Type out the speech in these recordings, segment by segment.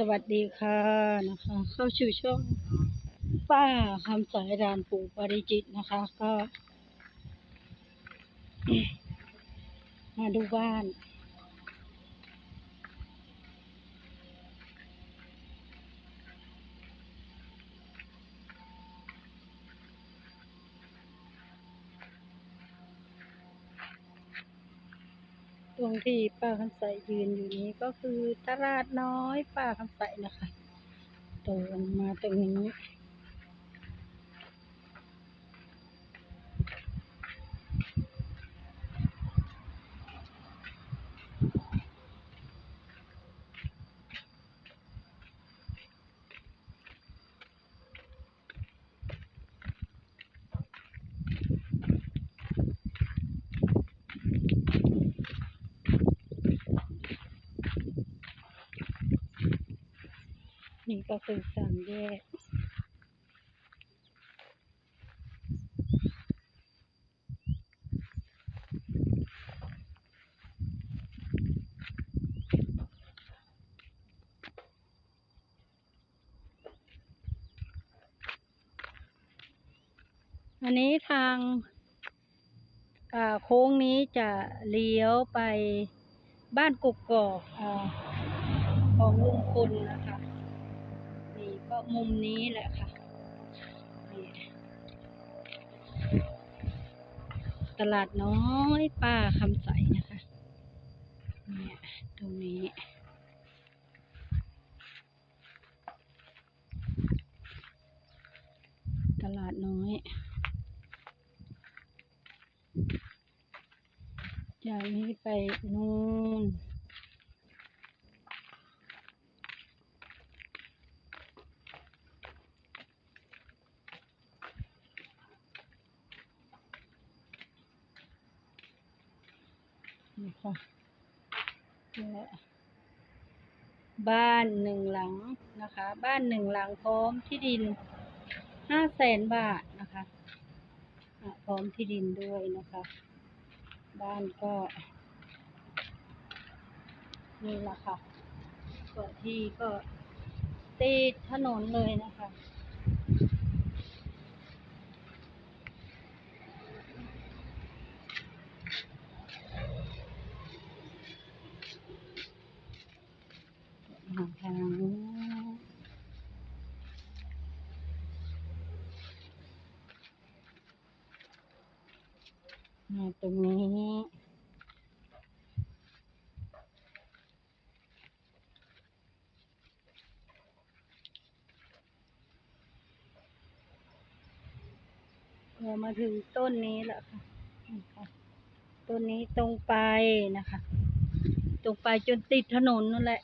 สวัสดีค่ะนะคะ เข้าชื่อช่องป้าคำสายดานปู่ปริจิตนะคะ ก็ มาดูบ้าน รงที่ป้าคำใสยืนอยู่นี้ก็คือตลาดน้อยป้าคำใสนะคะตรงมาตรงนี้ นี่ก็คือสามแยก อันนี้ทางอ่าโค้งนี้จะเลี้ยวไปบ้านกกกอกของลุงพลนะคะ มุมนี้แหละค่ะ ตลาดน้อยป้าคำใสนะคะ เนี่ยตรงนี้ตลาดน้อยจากนี้ไปนู่น นี่ค่ะและบ้านหนึ่งหลังนะคะ บ้านหนึ่งหลังพร้อมที่ดินห้าแสนบาทนะคะพร้อมที่ดินด้วยนะคะ บ้านก็นี่แหละค่ะก็ที่ก็ติดถนนเลยนะคะ มาตรงนี้เรามาถึงต้นนี้แล้วค่ะต้นนี้ตรงไปนะคะ ตรงไปจนติดถนนนั่นแหละ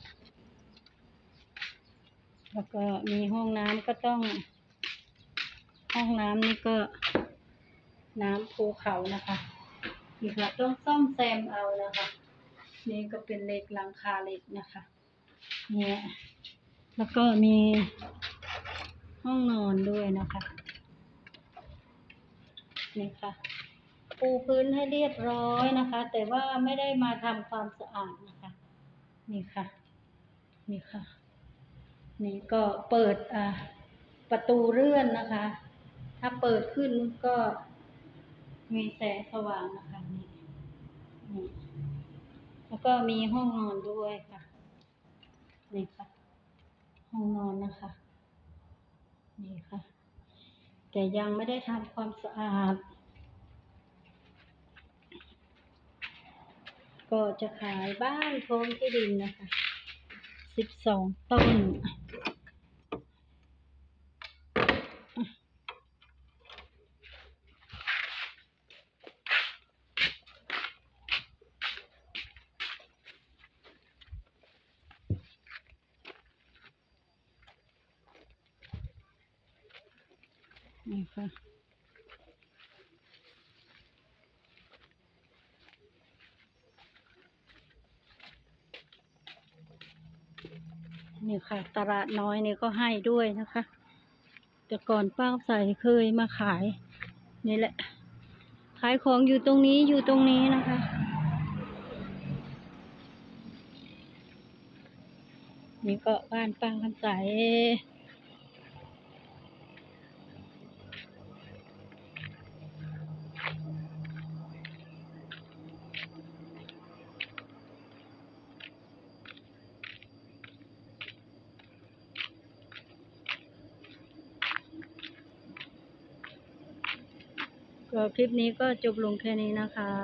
แล้วก็มีห้องน้ำก็ต้อง ห้องน้ำนี่ก็ น้ำภูเขานะคะนี่ค่ะต้องซ่อมแซมเอานะคะ นี่ก็เป็นเหล็กหลังคาเหล็กนะคะ เนี่ยแล้วก็มีห้องนอนด้วยนะคะนี่ค่ะปูพื้นให้เรียบร้อยนะคะ แต่ว่าไม่ได้มาทำความสะอาดนะคะ นี่ค่ะ นี่ค่ะ นี่ก็เปิดประตูเลื่อนนะคะ ถ้าเปิดขึ้นก็มีแสงสว่างนะคะนี่นี่แล้วก็มีห้องนอนด้วยค่ะนี่ค่ะ ห้องนอนนะคะ นี่ค่ะ แต่ยังไม่ได้ทำความสะอาด ก็จะขายบ้านพร้อมที่ดินนะคะ สิบสองต้น นี่ค่ะนี่ค่ะ ตลาดน้อยนี่ก็ให้ด้วยนะคะ แต่ก่อนป้าใส่เคยมาขาย นี่แหละ ขายของอยู่ตรงนี้อยู่ตรงนี้นะคะนี่ก็บ้านป้าคำใส คลิปนี้ก็จบลงแค่นี้นะคะ